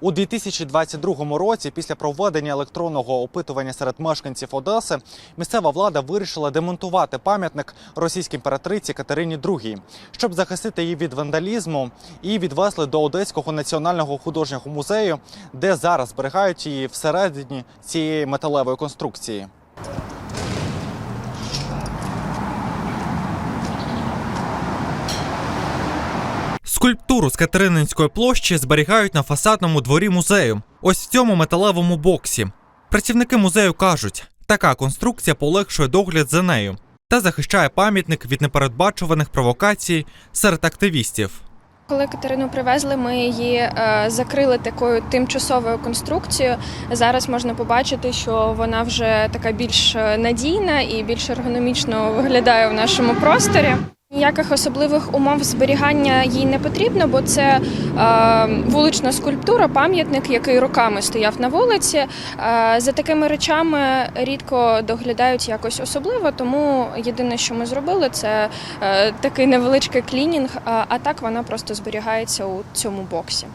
У 2022 році, після проведення електронного опитування серед мешканців Одеси, місцева влада вирішила демонтувати пам'ятник російській імператриці Катерині II, щоб захистити її від вандалізму, і відвезли до Одеського національного художнього музею, де зараз зберігають її всередині цієї металевої конструкції. Скульптуру з Катерининської площі зберігають на фасадному дворі музею. Ось в цьому металевому боксі. Працівники музею кажуть, така конструкція полегшує догляд за нею та захищає пам'ятник від непередбачуваних провокацій серед активістів. Коли Катерину привезли, ми її е, закрили такою тимчасовою конструкцією. Зараз можна побачити, що вона вже така більш е, надійна і більш ергономічно виглядає в нашому просторі. Ніяких особливих умов зберігання їй не потрібно, бо це е, вулична скульптура, пам'ятник, який роками стояв на вулиці. Е, за такими речами рідко доглядають якось особливо, тому єдине, що ми зробили, це е, такий невеличкий клінінг, а, так вона просто зберігається у цьому боксі.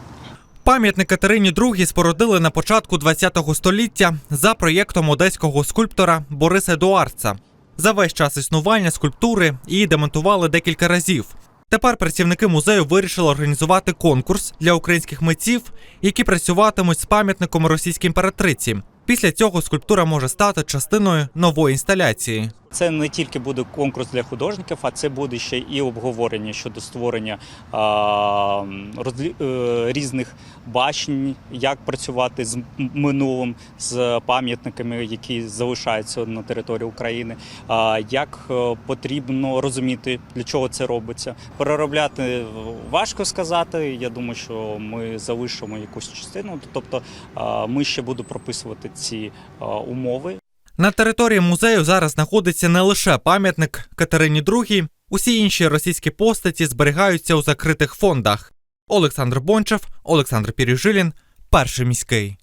Пам'ятник Катерині II спорудили на початку ХХ століття за проєктом одеського скульптора Бориса Едуардца. За весь час існування скульптури її демонтували декілька разів. Тепер працівники музею вирішили організувати конкурс для українських митців, які працюватимуть з пам'ятником російській імператриці. Після цього скульптура може стати частиною нової інсталяції. Це не тільки буде конкурс для художників, а це буде ще і обговорення щодо створення а, розлі, е, різних бачень, як працювати з минулим, з пам'ятниками, які залишаються на території України, а, як е, потрібно розуміти, для чого це робиться. Переробляти важко сказати. Я думаю, що ми залишимо якусь частину. Тобто, а, ми ще будемо прописувати ці а, умови. На території музею зараз знаходиться не лише пам'ятник Катерині II, усі інші російські постаті зберігаються у закритих фондах. Олександр Бончев, Олександр Пірюжилін, перший міський.